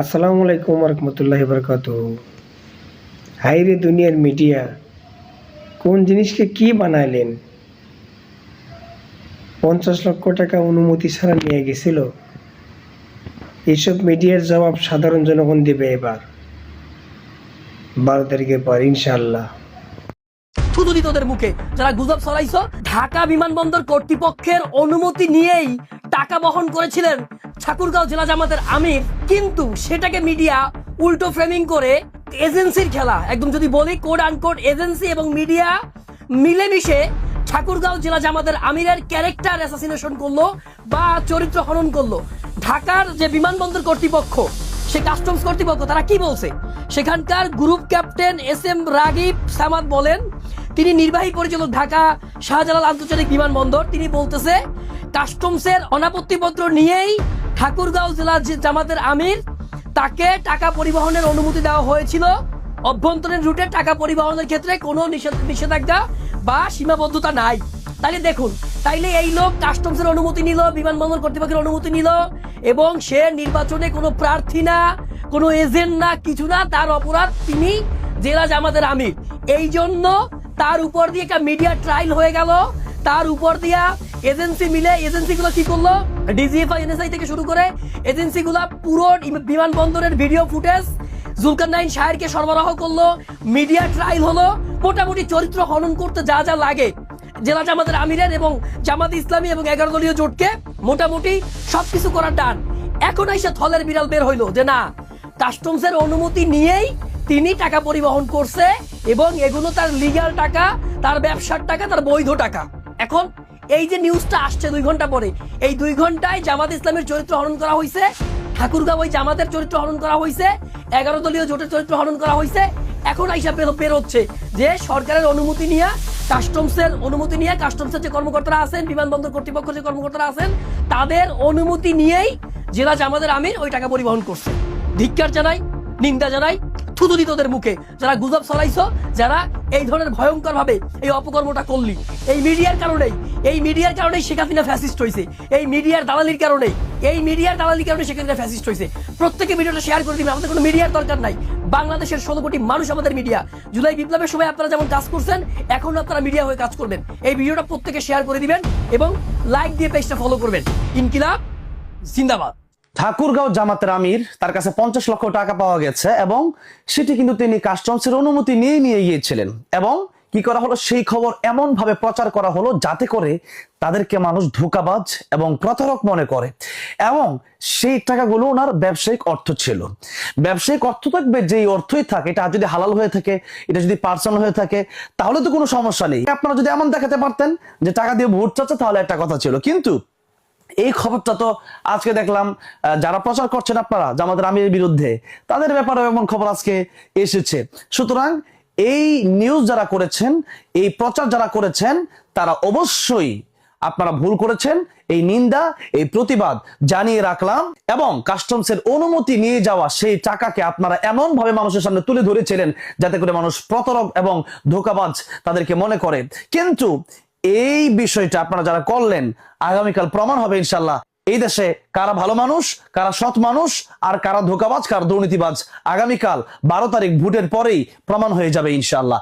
আসসালামু আলাইকুম রহমতুল্লাহ বরকাত হাইরে দুনিয়ার মিডিয়া, কোন জিনিসকে কি বানাইলেন? পঞ্চাশ লক্ষ টাকা অনুমতি ছাড়া নিয়ে গেছিল। এইসব মিডিয়ার জবাব সাধারণ জনগণ দেবে এবার। বারো তারিখের পর ইনশাল্লাহ থুতু দিত ওদের মুখে, যারা গুজব ছড়াইছো, ঢাকা বিমানবন্দর কর্তৃপক্ষের অনুমতি নিয়েই টাকা বহন করেছিলেন ঠাকুরগাঁও জেলা জামাতের আমির, কিন্তু সেটাকে মিডিয়া উল্টো ফ্রেমিং করে এজেন্সির খেলা। একদম যদি বলি কোড আনকোড এজেন্সি এবং মিডিয়া মিলেমিশে ঠাকুরগাঁও জেলা জামাতের আমিরের ক্যারেক্টার অ্যাসাসিনেশন করল বা চরিত্র হনন করল। ঢাকার যে বিমানবন্দর কর্তৃপক্ষ, সে কাস্টমস কর্তৃপক্ষ, তারা কি বলছে? সেখানকার group captain S M Ragib Samad বলেন, তিনি নির্বাহী পরিচালক ঢাকা শাহজালাল আন্তর্জাতিক বিমানবন্দর। তিনি বলতেছে কাস্টমসের অনাপত্তিপত্র নিয়েই ঠাকুরগাঁও জেলার যে জামাতের আমির, তাকে টাকা পরিবহনের অনুমতি দেওয়া হয়েছিল। অভ্যন্তরীণ রুটে টাকা পরিবহনের ক্ষেত্রে কোনো নিষেধ নিষেধাজ্ঞা বা সীমাবদ্ধতা নাই। তাহলে দেখুন, তাইলে এই লোক কাস্টমসের অনুমতি নিল, বিমানবন্দর কর্তৃপক্ষের অনুমতি নিল, এবং সে নির্বাচনে কোনো প্রার্থী না, কোনো এজেন্ট না, কিছু না, তার অপরাধ তিনি জেলা জামাতের আমির। এই জন্য তার উপর দিয়ে একটা মিডিয়া ট্রায়াল হয়ে গেল। তার উপর দিয়া এজেন্সি মিলে এজেন্সিগুলো কি করল? ডিজিএফআই, এনএসআই থেকে শুরু করে এজেন্সিগুলো পুরো বিমানবন্দরের ভিডিও ফুটেজ, জুলকার নাইন সরবরাহ করল, মিডিয়া ট্রায়াল হলো, মোটামুটি চরিত্র হনন করতে যা যা লাগে। জেলা জামাতের আমিরের এবং জামাত ইসলামী এবং এগারো দলীয় জোটকে মোটামুটি সবকিছু করার ডান এখন এসে থলের বিড়াল বের হইল যে না, কাস্টমসের অনুমতি নিয়েই তিনি টাকা পরিবহন করছে এবং এগুলো তার লিগাল টাকা, তার ব্যবসার টাকা, তার বৈধ টাকা। এখন এই যে নিউজটা আসছে দুই ঘণ্টা পরে, এই দুই ঘন্টায় জামাত ইসলামের চরিত্র হরণ করা হয়েছে ঠাকুরগাঁও ওই জামাতের চরিত্র হরণ করা হয়েছে এগারো দলীয় জোটের চরিত্র হরণ করা হয়েছে এখন আইসা হচ্ছে যে সরকারের অনুমতি নিয়ে, কাস্টমসের অনুমতি নিয়ে কাস্টমসের যে কর্মকর্তারা আছেন, বিমানবন্দর কর্তৃপক্ষ যে কর্মকর্তারা আছেন, তাদের অনুমতি নিয়েই জেলা জামাতের আমির ওই টাকা পরিবহন করছে। ধিক্কার জানাই, নিন্দা জানাই, থুতু দিত ওদের মুখে, যারা গুজব ছড়াইছো, যারা এই ধরনের ভয়ঙ্কর ভাবে এই অপকর্মটা করলি, এই মিডিয়ার কারণেই এই মিডিয়ার কারণে শেখ হাসিনা ফ্যাসিস্ট হয়েছে এই মিডিয়ার দালালির কারণে এই মিডিয়ার দালালির কারণে শেখ হাসিনা ফ্যাসিস্ট হয়েছে প্রত্যেকে ভিডিওটা শেয়ার করে দিবেন আমাদের কোনো মিডিয়ার দরকার নাই। বাংলাদেশের ষোলো কোটি মানুষ আমাদের মিডিয়া। জুলাই বিপ্লবের সময় আপনারা যেমন কাজ করছেন, এখন আপনারা মিডিয়া হয়ে কাজ করবেন। এই ভিডিওটা প্রত্যেকে শেয়ার করে দিবেন এবং লাইক দিয়ে পেজটা ফলো করবেন। ইনকিলাব, জিন্দাবাদ। ঠাকুরগাঁও জামাতের আমির, তার কাছে পঞ্চাশ লক্ষ টাকা পাওয়া গেছে এবং সেটি কিন্তু তিনি কাস্টমসের অনুমতি নিয়ে নিয়ে গিয়েছিলেন এবং কি করা হলো? সেই খবর এমন ভাবে প্রচার করা হলো যাতে করে তাদেরকে মানুষ ধোকাবাজ এবং প্রতারক মনে করে। এবং সেই টাকাগুলো ওনার ব্যবসায়িক অর্থ ছিল। ব্যবসায়িক অর্থ থাকবে যেই অর্থই থাকে, এটা যদি হালাল হয়ে থাকে, এটা যদি পার্সোনাল হয়ে থাকে, তাহলে তো কোনো সমস্যা নেই। আপনারা যদি এমন দেখাতে পারতেন যে টাকা দিয়ে ভোট চাচ্ছে, তাহলে একটা কথা ছিল। কিন্তু এই খবরটা তো আজকে দেখলাম যারা প্রচার করছেন আপনারা, জামাতের আমিরের বিরুদ্ধে, তাদের ব্যাপারে এমন খবর আজকে এসেছে। সুতরাং এই নিউজ যারা করেছেন, এই প্রচার যারা করেছেন, তারা অবশ্যই আপনারা ভুল করেছেন। এই নিন্দা, এই প্রতিবাদ জানিয়ে রাখলাম এবং কাস্টমসের অনুমতি নিয়ে যাওয়া সেই টাকাকে আপনারা এমন ভাবে মানুষের সামনে তুলে ধরেছিলেন যাতে করে মানুষ প্রতারক এবং ধোকাবাজ তাদেরকে মনে করে। কিন্তু এই বিষয়টা আপনারা যারা করলেন, আগামীকাল প্রমাণ হবে ইনশাল্লাহ এই দেশে কারা ভালো মানুষ, কারা সৎ মানুষ, আর কারা ধোকাবাজ, কার দুর্নীতিবাজ। আগামীকাল বারো তারিখ ভোটের পরেই প্রমাণ হয়ে যাবে ইনশাল্লাহ